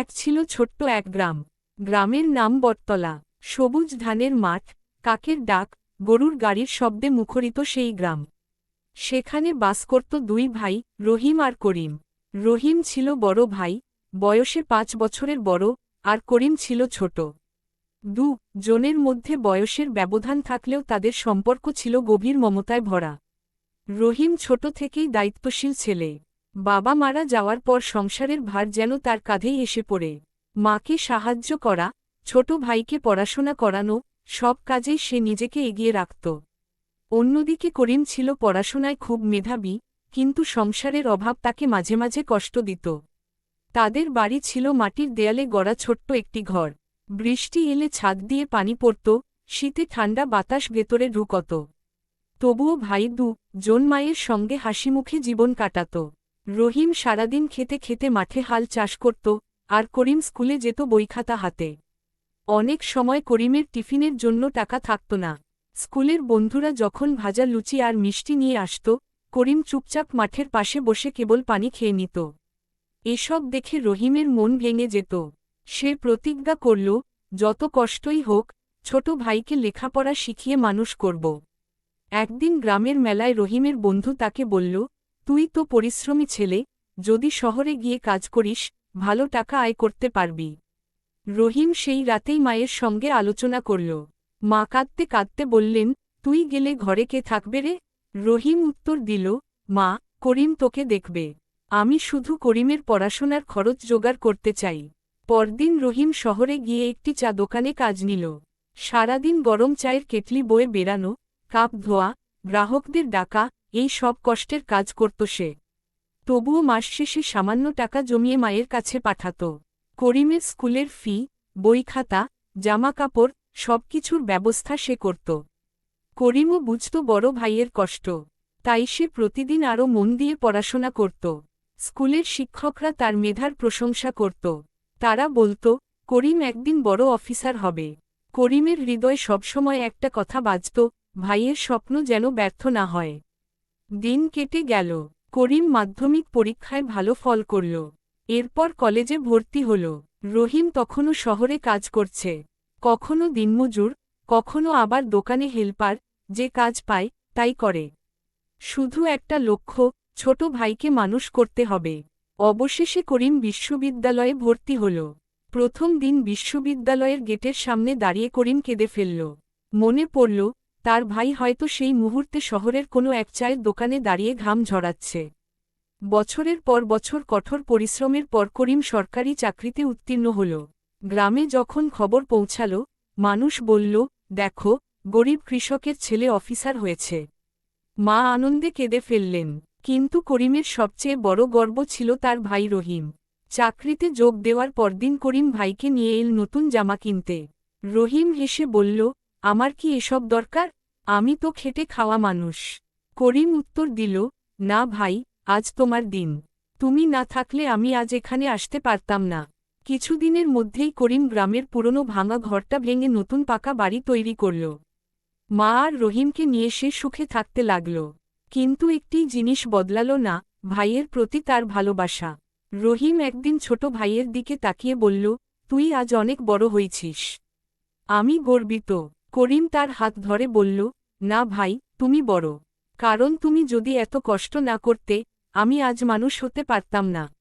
এক ছিল ছোট্ট এক গ্রাম। গ্রামের নাম বটতলা। সবুজ ধানের মাঠ, কাকের ডাক, গরুর গাড়ির শব্দে মুখরিত সেই গ্রাম। সেখানে বাস করত দুই ভাই, রহিম আর করিম। রহিম ছিল বড় ভাই, বয়সে পাঁচ বছরের বড়, আর করিম ছিল ছোট। দু জনের মধ্যে বয়সের ব্যবধান থাকলেও তাদের সম্পর্ক ছিল গভীর মমতায় ভরা। রহিম ছোট থেকেই দায়িত্বশীল ছেলে। বাবা মারা যাওয়ার পর সংসারের ভার যেন তার কাঁধেই এসে পড়ে। মাকে সাহায্য করা, ছোট ভাইকে পড়াশোনা করানো, সব কাজেই সে নিজেকে এগিয়ে রাখত। অন্যদিকে করিম ছিল পড়াশোনায় খুব মেধাবী, কিন্তু সংসারের অভাব তাকে মাঝে মাঝে কষ্ট দিত। তাদের বাড়ি ছিল মাটির দেয়ালে গড়া ছোট্ট একটি ঘর। বৃষ্টি এলে ছাদ দিয়ে পানি পড়ত, শীতে ঠান্ডা বাতাস ভেতরে ঢুকত। তবুও ভাই দু, জন মায়ের সঙ্গে হাসিমুখে জীবন কাটাত। রহিম সারাদিন খেতে খেতে মাঠে হাল চাষ করত, আর করিম স্কুলে যেত বইখাতা হাতে। অনেক সময় করিমের টিফিনের জন্য টাকা থাকত না। স্কুলের বন্ধুরা যখন ভাজা লুচি আর মিষ্টি নিয়ে আসত, করিম চুপচাপ মাঠের পাশে বসে কেবল পানি খেয়ে নিত। এসব দেখে রহিমের মন ভেঙে যেত। সে প্রতিজ্ঞা করল, যত কষ্টই হোক, ছোট ভাইকে লেখাপড়া শিখিয়ে মানুষ করব। একদিন গ্রামের মেলায় রহিমের বন্ধু তাকে বলল তুই তো পরিশ্রমী ছেলে, যদি শহরে গিয়ে কাজ করিস, ভালো টাকা আয় করতে পারবি। রহিম সেই রাতেই মায়ের সঙ্গে আলোচনা করল। মা কাঁদতে কাঁদতে বললেন, তুই গেলে ঘরে কে থাকবে রে? রহিম উত্তর দিল, মা, করিম তোকে দেখবে। আমি শুধু করিমের পড়াশোনার খরচ জোগাড় করতে চাই। পরদিন রহিম শহরে গিয়ে একটি চা দোকানে কাজ নিল। সারাদিন গরম চায়ের কেটলি বয়ে বেরানো কাপ ধোয়া, গ্রাহকদের ডাকা এই সব কষ্টের কাজ করত সে। তবুও মাস শেষে সামান্য টাকা জমিয়ে মায়ের কাছে পাঠাত। করিমের স্কুলের ফি, বই খাতা জামা কাপড় সবকিছুর ব্যবস্থা সে করত। করিমও বুঝত বড় ভাইয়ের কষ্ট। তাই সে প্রতিদিন আরও মন দিয়ে পড়াশোনা করত। স্কুলের শিক্ষকরা তার মেধার প্রশংসা করত। তারা বলত, করিম একদিন বড় অফিসার হবে। করিমের হৃদয় সবসময় একটা কথা বাজত, ভাইয়ের স্বপ্ন যেন ব্যর্থ না হয়। দিন কেটে গেল। করিম মাধ্যমিক পরীক্ষায় ভালো ফল করল। এরপর কলেজে ভর্তি হল। রহিম তখনও শহরে কাজ করছে। কখনো দিনমজুর, কখনো আবার দোকানে হেল্পার, যে কাজ পায়, তাই করে। শুধু একটা লক্ষ্য, ছোট ভাইকে মানুষ করতে হবে। অবশেষে করিম বিশ্ববিদ্যালয়ে ভর্তি হল। প্রথম দিন বিশ্ববিদ্যালয়ের গেটের সামনে দাঁড়িয়ে করিম কেঁদে ফেলল। মনে পড়ল তার ভাই হয়তো সেই মুহূর্তে শহরের কোনো এক চায়ের দোকানে দাঁড়িয়ে ঘাম ঝরাচ্ছে। বছরের পর বছর কঠোর পরিশ্রমের পর করিম সরকারি চাকরিতে উত্তীর্ণ হল। গ্রামে যখন খবর পৌঁছাল, মানুষ বলল, দেখো, গরিব কৃষকের ছেলে অফিসার হয়েছে। মা আনন্দে কেঁদে ফেললেন। কিন্তু করিমের সবচেয়ে বড় গর্ব ছিল তার ভাই রহিম। চাকরিতে যোগ দেওয়ার পরদিন করিম ভাইকে নিয়ে এল নতুন জামা কিনতে। রহিম হেসে বলল আমার কি এসব দরকার? আমি তো খেটে খাওয়া মানুষ। করিম উত্তর দিল, না ভাই, আজ তোমার দিন। তুমি না থাকলে আমি আজ এখানে আসতে পারতাম না। কিছুদিনের মধ্যেই করিম গ্রামের পুরনো ভাঙা ঘরটা ভেঙে নতুন পাকা বাড়ি তৈরি করল। মা আর রহিমকে নিয়ে সে সুখে থাকতে লাগল। কিন্তু একটি জিনিস বদলাল না, ভাইয়ের প্রতি তার ভালোবাসা। রহিম একদিন ছোট ভাইয়ের দিকে তাকিয়ে বলল, তুই আজ অনেক বড় হয়েছিস। আমি গর্বিত। করিম তার হাত ধরে বলল, না ভাই, তুমি বড়। কারণ তুমি যদি এত কষ্ট না করতে, আমি আজ মানুষ হতে পারতাম না।